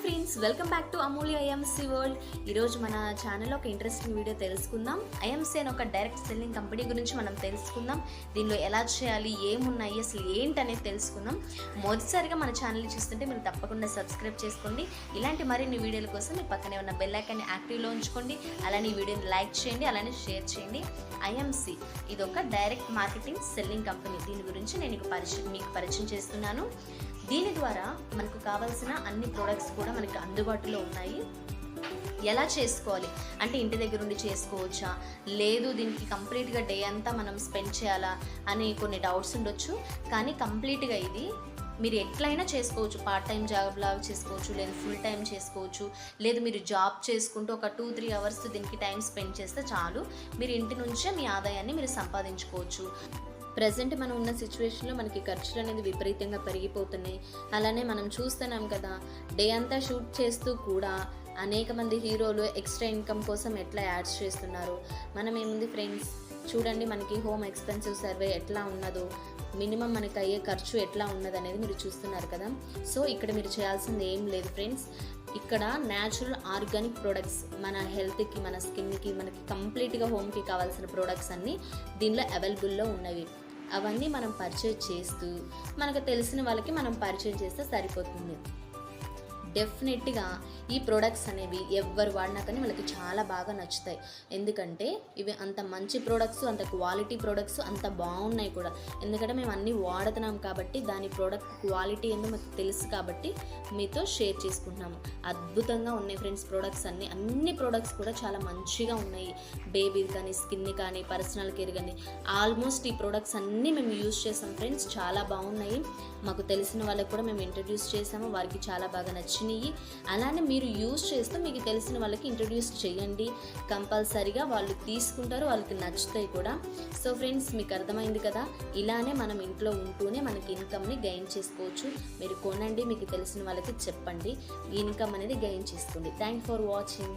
Friends welcome back to Amulya IMC world ఈరోజు మన ఛానల్లో ఒక ఇంట్రెస్టింగ్ వీడియో తెలుసుకుందాం. ఐఎంసీ అని ఒక డైరెక్ట్ సెల్లింగ్ కంపెనీ గురించి మనం తెలుసుకుందాం. దీనిలో ఎలా చేయాలి ఏమున్నాయి అసలు ఏంటి అనేది తెలుసుకుందాం. మొదటిసారిగా మన ఛానల్ చూస్తుంటే మీరు తప్పకుండా సబ్స్క్రైబ్ చేసుకోండి. ఇలాంటి మరిన్ని వీడియోల కోసం మీ పక్కనే ఉన్న బెల్ ఐకాన్ని యాక్టివ్లో ఉంచుకోండి. అలానే ఈ వీడియోని లైక్ చేయండి అలానే షేర్ చేయండి. ఐఎంసీ ఇది ఒక డైరెక్ట్ మార్కెటింగ్ సెల్లింగ్ కంపెనీ దీని గురించి నేను మీకు పరిచయం మీకు పరిచయం చేస్తున్నాను. దీని ద్వారా మనకు కావాల్సిన అన్ని ప్రోడక్ట్స్ కూడా మనకి అందుబాటులో ఉన్నాయి. ఎలా చేసుకోవాలి? అంటే ఇంటి దగ్గర ఉండి చేసుకోవచ్చా? లేదు దీనికి కంప్లీట్గా డే అంతా మనం స్పెండ్ చేయాలా? అని కొన్ని డౌట్స్ ఉండొచ్చు. కానీ కంప్లీట్గా ఇది మీరు ఎట్లయినా చేసుకోవచ్చు. పార్ట్ టైం జాబ్ లాగా చేసుకోవచ్చు. లేదు ఫుల్ టైం చేసుకోవచ్చు. లేదు మీరు జాబ్ చేసుకుంటూ ఒక టూ త్రీ అవర్స్ దీనికి టైం స్పెండ్ చేస్తే చాలు. మీరు ఇంటి నుంచే మీ ఆదాయాన్ని మీరు సంపాదించుకోవచ్చు. ప్రజెంట్ మనం ఉన్న సిచ్యువేషన్లో మనకి ఖర్చులు అనేది విపరీతంగా పెరిగిపోతున్నాయి. అలానే మనం చూస్తున్నాం కదా డే అంతా షూట్ చేస్తూ కూడా అనేక మంది హీరోలు ఎక్స్ట్రా ఇన్కమ్ కోసం ఎట్లా యాడ్స్ చేస్తున్నారు? మనం ఏముంది ఫ్రెండ్స్? చూడండి మనకి హోమ్ ఎక్స్పెన్సివ్ సర్వే ఎట్లా ఉన్నదో మినిమం మనకి అయ్యే ఖర్చు ఎట్లా ఉన్నది అనేది మీరు చూస్తున్నారు కదా. సో ఇక్కడ మీరు చేయాల్సింది ఏం లేదు ఫ్రెండ్స్. ఇక్కడ న్యాచురల్ ఆర్గానిక్ ప్రొడక్ట్స్ మన హెల్త్కి మన స్కిన్కి మనకి కంప్లీట్గా హోమ్కి కావాల్సిన ప్రొడక్ట్స్ అన్నీ దీనిలో అవైలబుల్లో ఉన్నవి. అవన్నీ మనం పరిచయం చేస్తూ మనకు తెలిసిన వాళ్ళకి మనం పరిచయం చేస్తే సరిపోతుంది. డెఫినెట్గా ఈ ప్రోడక్ట్స్ అనేవి ఎవరు వాడినా కానీ వాళ్ళకి చాలా బాగా నచ్చుతాయి. ఎందుకంటే ఇవి అంత మంచి ప్రోడక్ట్స్ అంత క్వాలిటీ ప్రోడక్ట్స్ అంత బాగున్నాయి కూడా. ఎందుకంటే మేము అన్నీ వాడుతున్నాం కాబట్టి దాని ప్రోడక్ట్ క్వాలిటీ ఏందో మాకు తెలుసు కాబట్టి మీతో షేర్ చేసుకుంటున్నాము. అద్భుతంగా ఉన్నాయి ఫ్రెండ్స్ ప్రోడక్ట్స్ అన్నీ. అన్ని ప్రోడక్ట్స్ కూడా చాలా మంచిగా ఉన్నాయి. బేబీ కానీ స్కిన్ కానీ పర్సనల్ కేర్ కానీ. ఆల్మోస్ట్ ఈ ప్రోడక్ట్స్ అన్నీ మేము యూజ్ చేసాం ఫ్రెండ్స్ చాలా బాగున్నాయి. మాకు తెలిసిన వాళ్ళకి కూడా మేము ఇంట్రడ్యూస్ చేసాము. వారికి చాలా బాగా నచ్చింది వచ్చినాయి. అలానే మీరు యూజ్ చేస్తూ మీకు తెలిసిన వాళ్ళకి ఇంట్రడ్యూస్ చేయండి. కంపల్సరీగా వాళ్ళు తీసుకుంటారు వాళ్ళకి నచ్చుతాయి కూడా. సో ఫ్రెండ్స్ మీకు అర్థమైంది కదా? ఇలానే మనం ఇంట్లో ఉంటూనే మనకి ఇన్కమ్ని గెయిన్ చేసుకోవచ్చు. మీరు కొనండి మీకు తెలిసిన వాళ్ళకి చెప్పండి. ఇన్కమ్ అనేది గెయిన్ చేసుకోండి థ్యాంక్ ఫర్ వాచింగ్